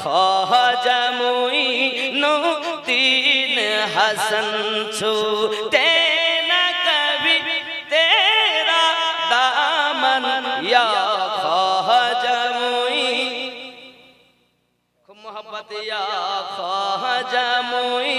খাজা মুঈনুদ্দিন হাসান ছুতে না কবি, তেরা দামন, ইয়া খাজা মুঈ খুব মোহব্বত, ইয়া খাজা মুঈ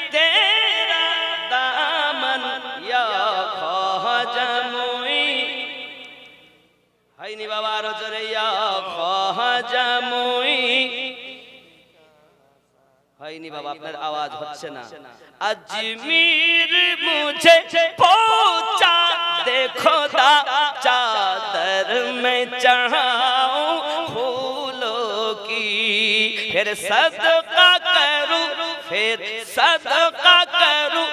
হয়নি বাবা আপনার আওয়াজ হচ্ছে না अजमीर मुझे पहुंचा दे खुदा चादर में चढ़ाऊं फूलों की फिर सदका करूं फिर सदका करूं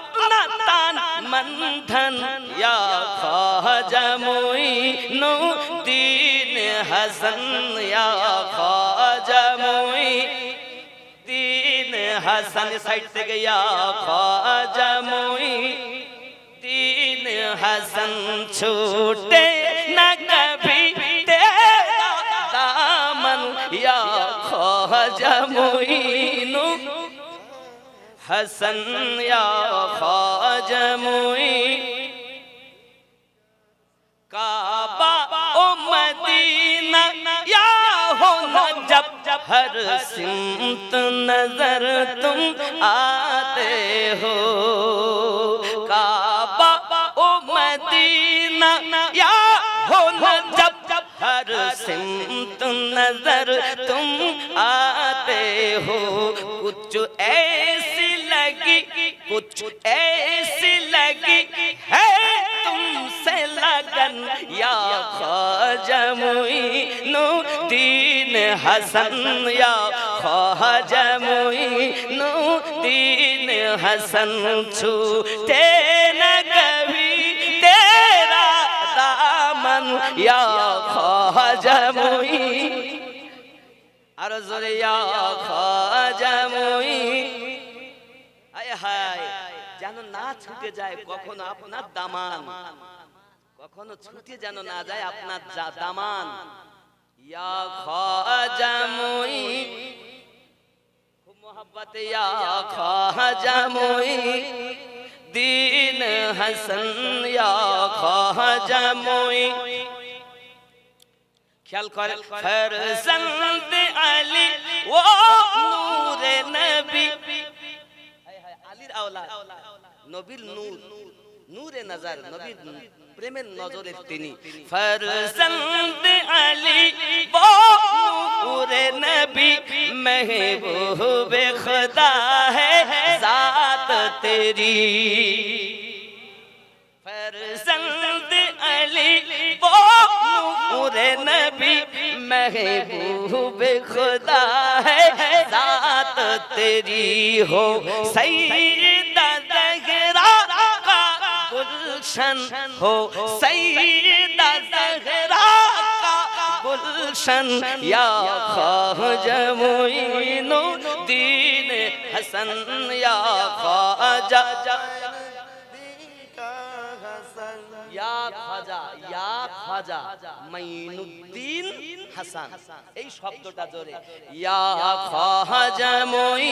अपना तान मन धन या ख्वाजा मोइनुद्दीन हसन या ख्वाजा मोइन दीन हसन साइड से गया ख्वाजा मोई হাসান সাইড থেকে ইয়া খাজা মুইদ্দিন হাসান ছুটে না কবি দামন ইয়া খাজা মুইনু হাসান, ইয়া খাজা মুই কাবা ও মদিনা, ইয়া হো না জব ہر سمت نظر تم آتے ہو کعبہ او مدینہ یا ہونا جب ہر سمت نظر تم آتے ہو کچھ ایسی لگی کچھ ایسی لگی ہے लगन या ख्वाजा मुइनुद्दीन हसन या ख्वाजा मुइनुद्दीन हसन छूटे न कभी तेरा दामन या ख्वाजा मुइन আরো জোরে ইয়া খাজা মুইন হায় হায় যেন না ছুটে যায় কখনো আপনার দামান কখনো ছুটে যেন না যায় আপনার দামান। ইয়া খাজা মুইন খুব মোহাব্বতে ইয়া খাজা মুইন দিন হাসান, ইয়া খাজা মুইন খেয়াল করেন, ফরজন্দ আলী ও নূরে নবী। আলীর আওলাদ, নবীর নূর, নূরে নজর, নবীর प्रेम नज़र पूरे नबी महबूब खुदा है सात तेरी। फरसंद अली वो पूरे नबी महबूब खुदा है सात तेरी हो। सही गुलशन हो सैयदा जहरा का गुलशन या ख्वाजा मुइनुद्दीन हसन या ख्वाजा ইয়া খাজা ইয়া খাজা মাইনুদ্দিন হাসান এই শব্দটা জোরে ইয়া খাজা মই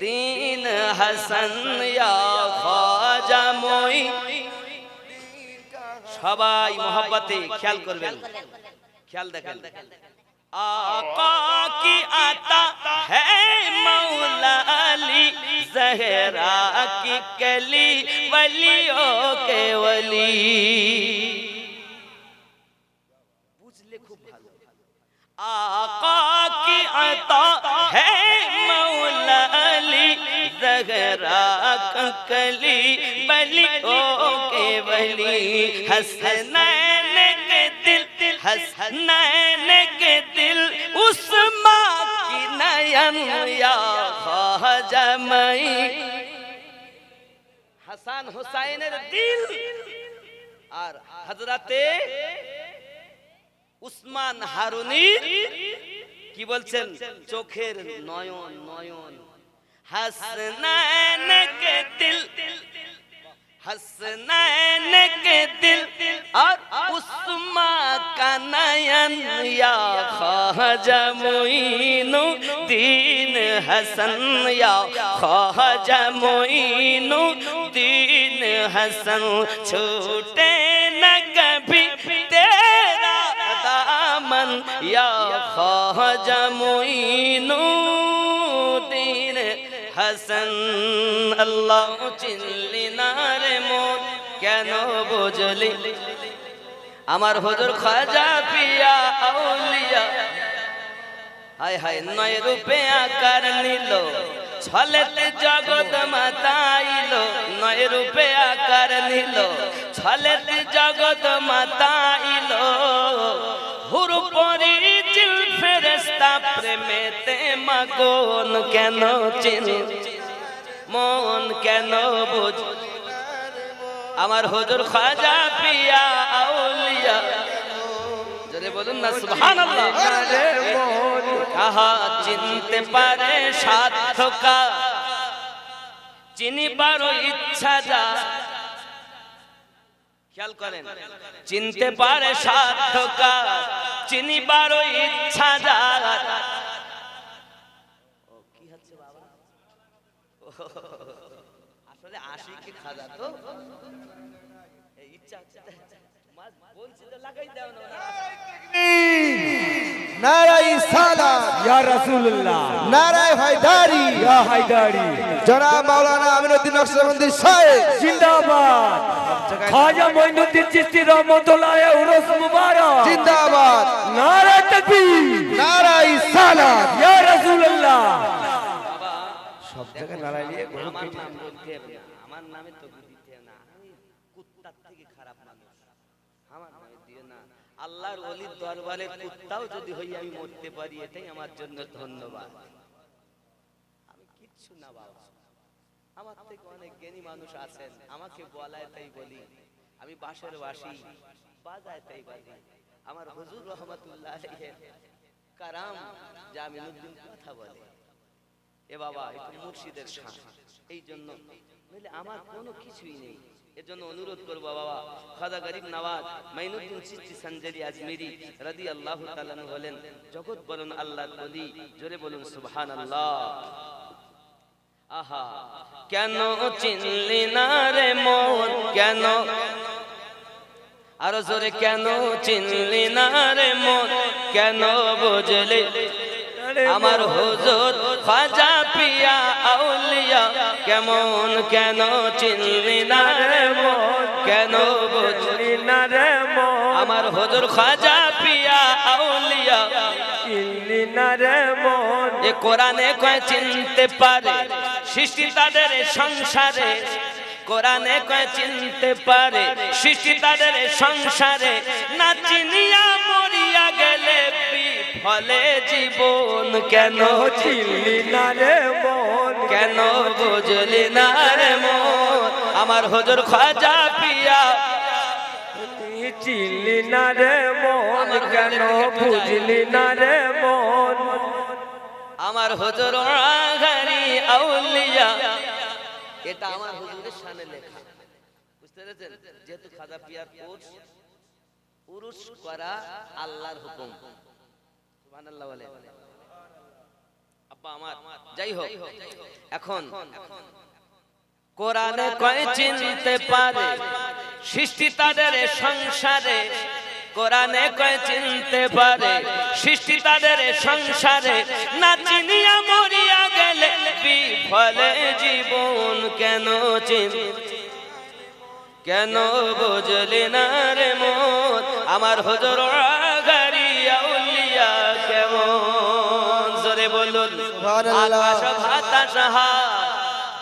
دین হাসান ইয়া খাজা মই সবাই মহব্বতে খেয়াল করবেন খেয়াল দেখেন آقا کی عطا ہے مولا علی زہرا کی کلی ولیوں کے ولی বুঝলে খুব ভালো آقا کی عطا ہے जहरा का कली वलियों के वली हसनैन के दिल हसनैन के दिल उस माँ की नयन या ख्वाजा मई হাসান হুসাইনের দিল আর হজরতে উসমান হারুনি কি বলছেন চোখের নয়ন নয়ন हसनैन के दिल हसनैन के दिल और उस्मा का नयन या ख्वाजा मोइनु दीन हसन या ख्वाजा मोइनु दीन हसन छूटे न कभी तेरा दामन या ख्वाजा হাসান আল্লাহ চিনলি না রে মন, কেন বুঝলি? আমার হুজুর খাজা পিয়া আউলিয়া, হায় হায়, নয় রূপে আকার নিল, ছলেতে জগৎ মাতাইল, নয় রূপে আকার নিল, ছলেতে জগৎ মাতাইল। হুর পরি চিল ফেরেস্তা প্রেমেতে মাগন, কেন চিন মন কেন বুঝ? আমার হুজুর খাজা পিয়া আউলিয়া। জোরে বলুন না, সুবহানাল্লাহ। আহা চিনতে পারে সাধ্যকা চিনিবার ইচ্ছা যা। খেয়াল করেন, চিনতে পারে সাধ্যকা চিনিবার ইচ্ছা যা ও, কি হচ্ছে বাবা? ও, আসলে আশিকি খাজা তো? এই ইচ্ছা তোমার বলছি তো লাগাই দাও না। নারাই সালাম ইয়া রাসূলুল্লাহ। নারাই হায়দারি। ইয়া হায়দারি। জনাব মাওলানা আমিনুদ্দিন নকশবন্দি সাহেব। জিন্দাবাদ। খাজা মঈনুদ্দিন চিশতি রহমাতুল্লাহ উরস নিয়ে আমার নাম বলতে না আমার নামে তো দিতে না। আমি কুত্তার থেকে খারাপ মানুষ। আমার নামে দিও না। আল্লাহর অলির দরবারে কুত্তাও যদি হই আমি মরতে পারি এটাই আমার জন্য ধন্যবাদ। আমি কিচ্ছু না বাবা। আমার থেকে অনেক জ্ঞানী মানুষ আছেন। আমাকে বলায় তাই বলি। আমি বাসের বাসি বাজায় তাই বাজি আমার হুজুর রহমতুল্লাহ কারাম জামিনুদ্দিন কথা বলে। এ বাবা একটু মুর্শিদের শান এই জন্য নইলে আমার কোনো কিছুই নেই। এর জন্য অনুরোধ করব বাবা খাদা গরিব নওয়াজ মাইনুদ্দিন চিস্তি সঞ্জরি আজমিরি রাদি আল্লাহ তালান বলেন জগৎ বলুন আল্লাহ বলি জোরে বলুন সুবহান আল্লাহ আহা কেন চিনলি না রে মন? কেন? আরও জোরে কেন চিনলি না রে মন? কেন বুঝলি? আমার হুজুর খাজা পিয়া আউলিয়া কেমন কেন চিনলি না রে কেন বুঝলি না রে আমার হুজুর খাজা পিয়া আউলিয়া, চিনলি না রে এ কোরআনে কয়, চিনতে পারে সৃষ্টি তাদের সংসারে। কোরআনে কয়, চিনতে পারে সৃষ্টি তাদের সংসারে। না চিনিয়া মরিয়া গেলে ফলে জীবন। কেন চিনলি না রে বুঝলি না রে মন আমার হজর খাজা পিয়া। চিনলি না রে মন কেন বুঝলি না রে মন? আমার হজর আঘারি আউলিয়া। এটা আমার হুজুরের সামনে লেখা। বুঝতে পেরেছেন? যেহেতু খাজা পিয়ার কোর্স পুরুষ করা আল্লাহর হুকুম। সুবহানাল্লাহ বলে। আব্বা আমার যাই হোক এখন কোরআনে কয় চিনতে পারে সৃষ্টি তাদের সংসারে কোরআনে কয় চিনতে পারে সৃষ্টি তাদের সংসারে না চিনিয়া মরিয়া গেলে বিফলে জীবন কেন চিন? কেন বুঝলি না রে মন? আমার হজর আকাশ হার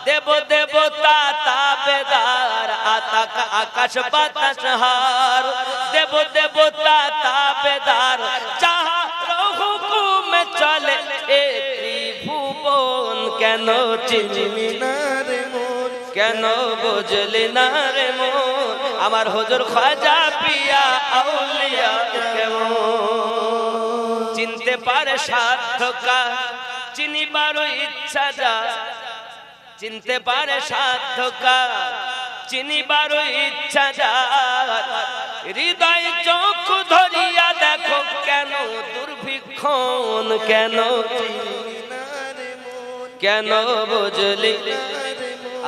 দেব দেবতা তাবেদার আতাক আকাশ বাতাস হার দেব দেবতা তাবেদার যাহার হুকুমে চলে, এ ত্রিভুবন কেন চিনবি চিনি না রে কেন বুঝলি না রে মন? আমার হুজুর খাজা পিয়া আউলিয়া কেমন? চিনতে পারে সাধ্যকা চিনিবারও ইচ্ছা যা চিনতে পারে সাধ্যকা। চিনিবারও ইচ্ছা যা হৃদয় চোখ ধরিয়া দেখো কেন দুর্ভিক্ষণ কেন কেন বুঝলি?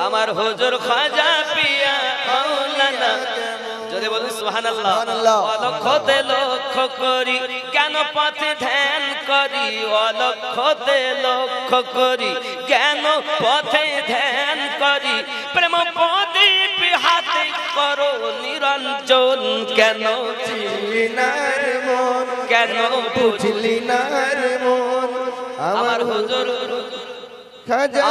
আমার হুজুর খাজা পিয়া যদি সুবহানাল্লাহ সুবহানাল্লাহ। অলক্ষতে লক্ষ্য করি। কেন পথে ধ্যান করি অলক্ষতে লক্ষ্য করি কেন পথে ধ্যান করি। প্রেম প্রদীপ হাতে করো নিরঞ্জন কেন মন? কেন বুঝলি মন? আমার হুজুর খাজা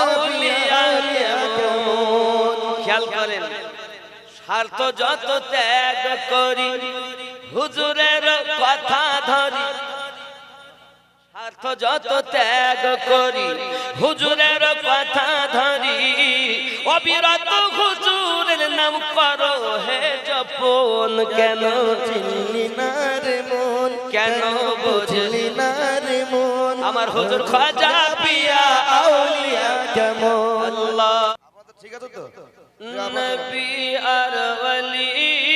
খেয়াল করেন স্বার্থ যত ত্যাগ করি হুজুরের কথা ধরি। স্বার্থ যত ত্যাগ করি হুজুরের কথা ধরি। অবিরত হুজুরের নাম করো হে জপন কেন চিনলি নার মন? কেন বুঝলি নার মন? আমার হুজুর খাজা পিয়া আউলিয়া কেমন? আল্লাহ। ঠিক আছে তো? নবী আর ওয়ালিদের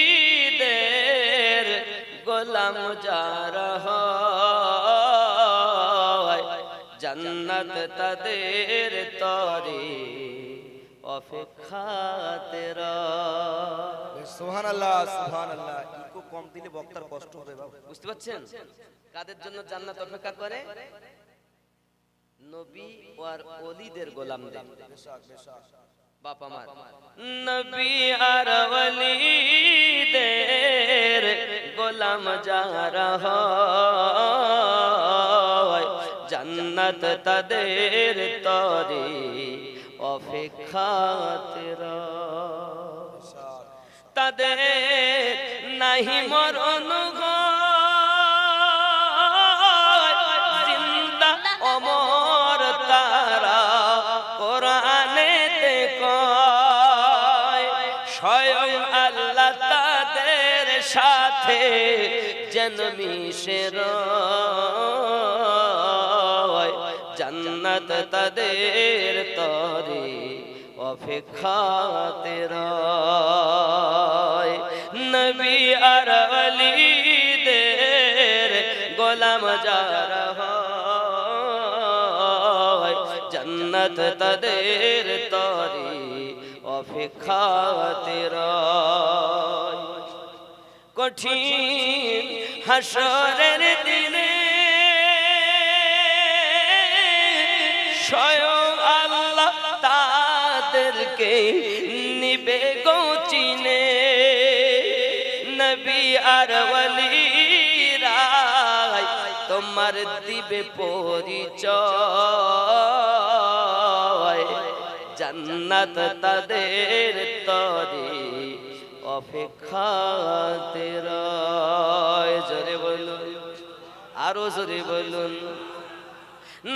গোলাম যারা হয় জান্নাত তাদের তরে অপেক্ষাতে রয়। সুবহানাল্লাহ সুবহানাল্লাহ। ইকো কম দিলে বক্তার কষ্ট হবে বাবা। বুঝতে পারছেন? কাদের জন্য জান্নাত অপেক্ষা করে? নবী আর ওলিদের গোলামদের। বাপ আমার নবী আর ওলিদের গোলাম যারা হয়, জান্নাত তাদের তরে অপেক্ষাতে। তাদের নাহি মরণ সাথে জন্মিশে রয় জান্নাত তাদের তরে অপেক্ষাতে নবী আর ওলিদের গোলাম যারা জান্নাত তাদের তরে অপেক্ষাতে রয় কঠিন হাসরের দিনে। স্বয়ং আল্লাহ তাদেরকে নিবে গৌচিনে নবী আর ওলিরাই তোমার দিবে পরিচয়। জান্নাত তাদের তরে। অপেক্ষাতে রয়। বলুন, আরও জোরে বলুন।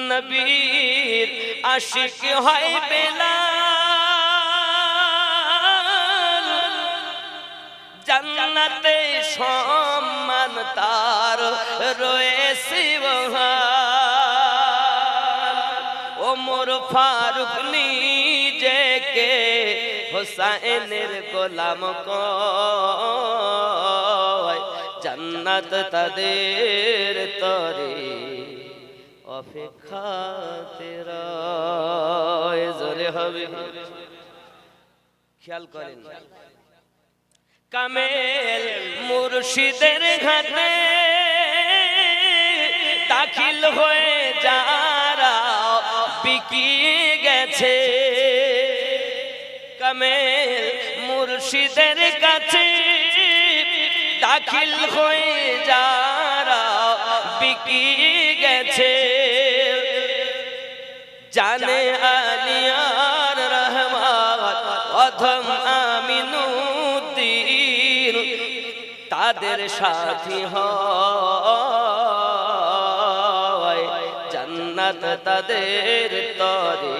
নবীর আশিক হয় বেলাল। জান্নাতে সম্মান তার রয়েছে বহাল। ওমর ফারুক নিজেকে হোসাইনের গোলাম তাদের তরে অপেক্ষাতে রয়। জোরে হবে। খেয়াল করেন। কামেল মুর্শিদের ঘাটে দাখিল হয়ে যারা বিকিয়ে গেছে কামেল মুর্শিদের কাছে দাখিল হয়ে যারা বিকি গেছে। জানে আলিয়ার রহমান অধম আমিনুদ্দিন, তাদের সাথী জান্নাত তাদের তরে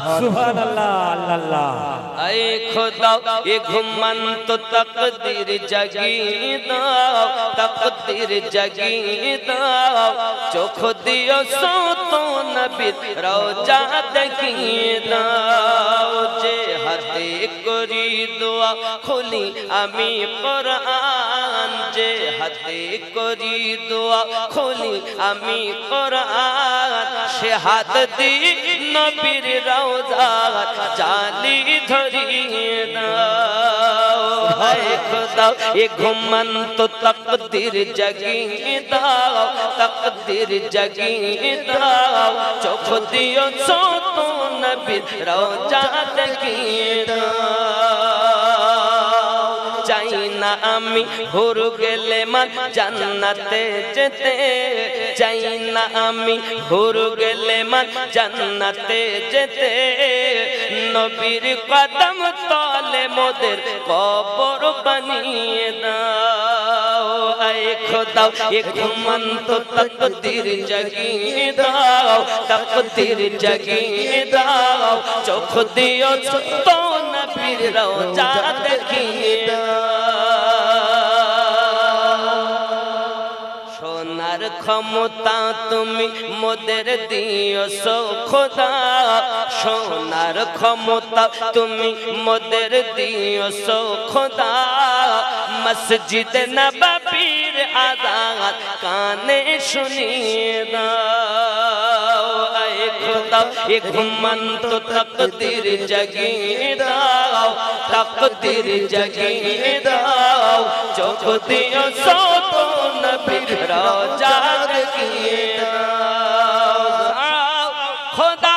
দেখিনা সুবহানাল্লাহ আল্লাহ ऐ खुदा ये घुमन तो तकदीर जगी दाओ तकदीर जगी दाओ चोख दियो सो तो नबी रोजा देखी दाओ जे হাতে করি দোয়া খুলি আমি কোরআন যে হাতে করি দোয়া খুলি আমি কোরআন সে হাত দি নবীর রওজা জালি ধরিয়ে দাও হায় খোদা, এ ঘুমন্ত তকদির জাগিয়ে দাও, তকদির জাগিয়ে দাও। চোখ দিও ছোট নবীর রওজা দেখিয়ে দাও। আমি হুর গেলে মান জান্নাতে যেতে চাই না আমি হুর গেলে মান জান্নাতে যেতে। নবীর কদম তলে মোদের কবর বানিয়ে দাও। আয় খোদা এ ঘুমন্ত তকদির জাগিয়ে দাও, তকদির জাগিয়ে দাও। চোখ দিও তো নবীর রওজা দেখিয়ে দাও। ক্ষমতা তুমি মোদের দিও সো খোদা। সোনার ক্ষমতা তুমি মোদের দিও সো খোদা। মসজিদ নববীর আজাদ কানে শুনিয়ে দাও। আয় খোদা, এ ঘুমন্ত তকদির জাগিয়ে দাও। তকদির জাগিয়ে দাও। চোখ দিও সত নবীর রোজা দেখিয়ে দাও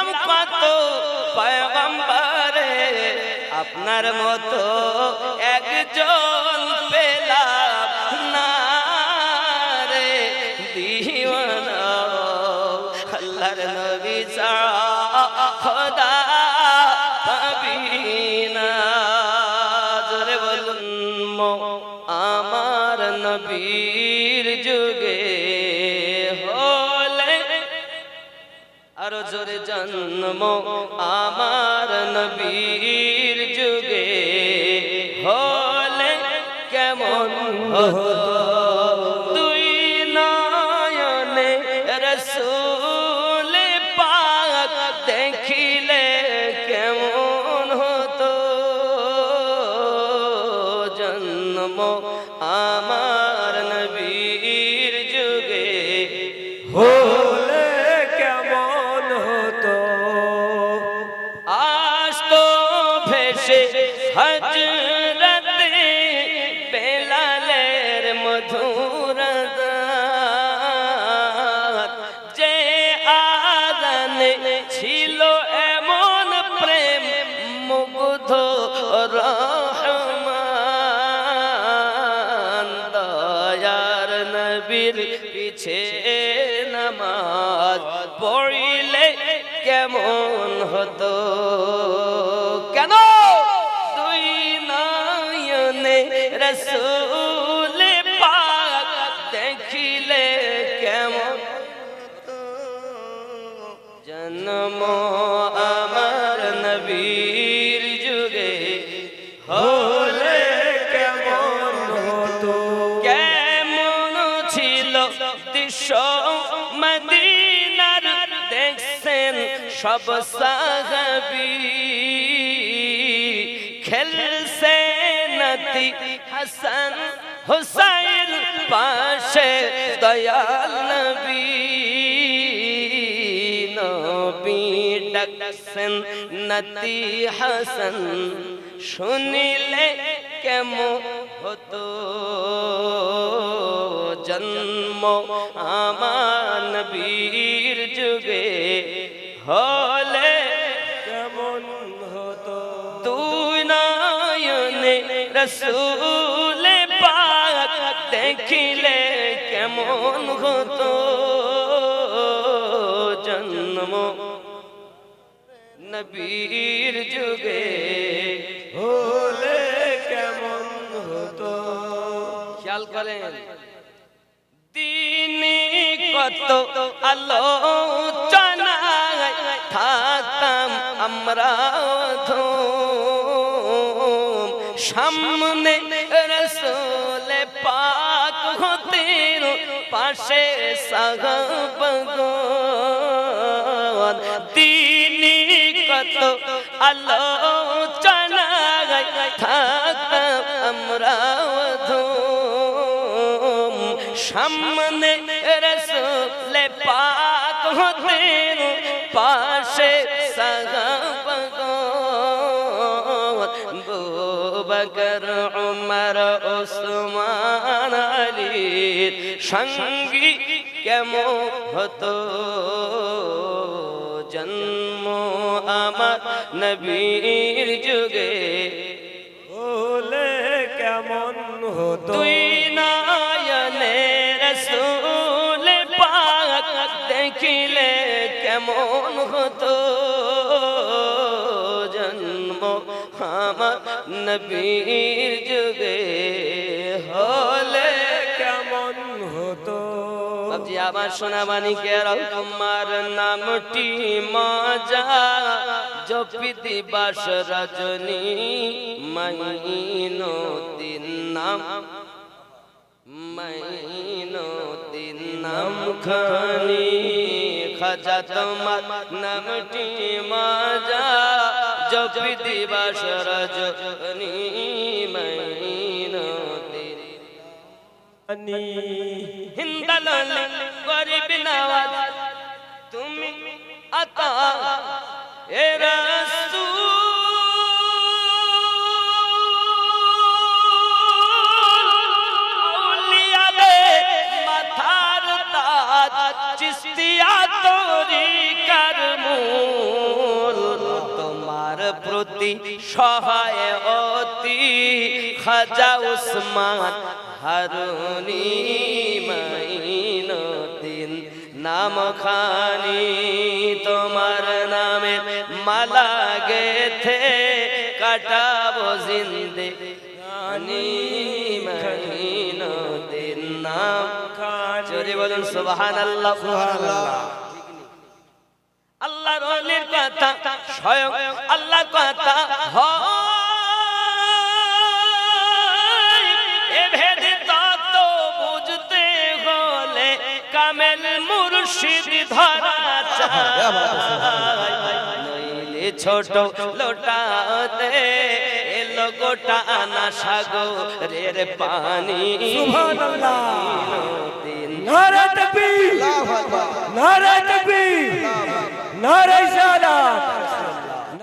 দেখলাম কত পয়গম্বরে? আপনার মতো একজন পেলাম রে। দিওয়ানা আল্লাহর আমার নবীর যুগে আরও জোরে জন্ম আমার নবীর যুগে হলে কেমন হতো? পিছে নামাজ পড়িলে সাহাবি খেলছে নতি হাসান হুসাইন পাশে দয়াল নবী। নবী ডাকছেন নতি হাসান, শুনিলে কেমন হতো জন্ম আমার নবীর যুগে? হলে রসুল পাক দেখিলে কেমন হতো জন্ম নবীর যুগে হলে কেমন হতো খেয়াল করেন, দিনে কত আলোচনায় থাকতাম আমরা ধুম। সামনে রসুলে পাক হতেন পাশে সাগবগন দিনে কত আলোচনায় থাকতাম আমরা সামনে রসুলে পাক হতেন পাশে সাগবগন বকর উমর ওসমান আলীর সঙ্গী কেমন হতো? জন্ম আমার নবীর যুগে হলে কেমন হতো? তুই নয়নে রসুল পাক দেখিলে কেমন হতো? আমার নবীর যুগে হলে কেমন হতো? বাবজি আমার সোনা মানিকের তোমার নামটি মজা? জপি দিবাস রজনী মাইনো দিন নাম। মাইনো দিন নাম খানি খাজা তোমার নামটি মজা। জপি দিন আনি হিন্দালন গরিব নওয়াজ তুমি আতা এ মাথার তাজ চিস্তিয়া প্রতি সহায় অতি। খাজা উসমান হারুনি মাইনদিন নাম খানি তোমার নামে মালা গেথে কাটাবো জিন্দে খানি মাইনদিন নাম জোরে বলুন সুবহান আল্লাহ অলির কথা স্বয়ং আল্লাহ কথা। ভেদ বুঝতে হলে কামেল মুর্শিদ ধরা চাই নইলে ছোট লোটাতে এলো ওটা আনা সাগরের পানি। সুবহানাল্লাহ। দিন নারে তাকবীর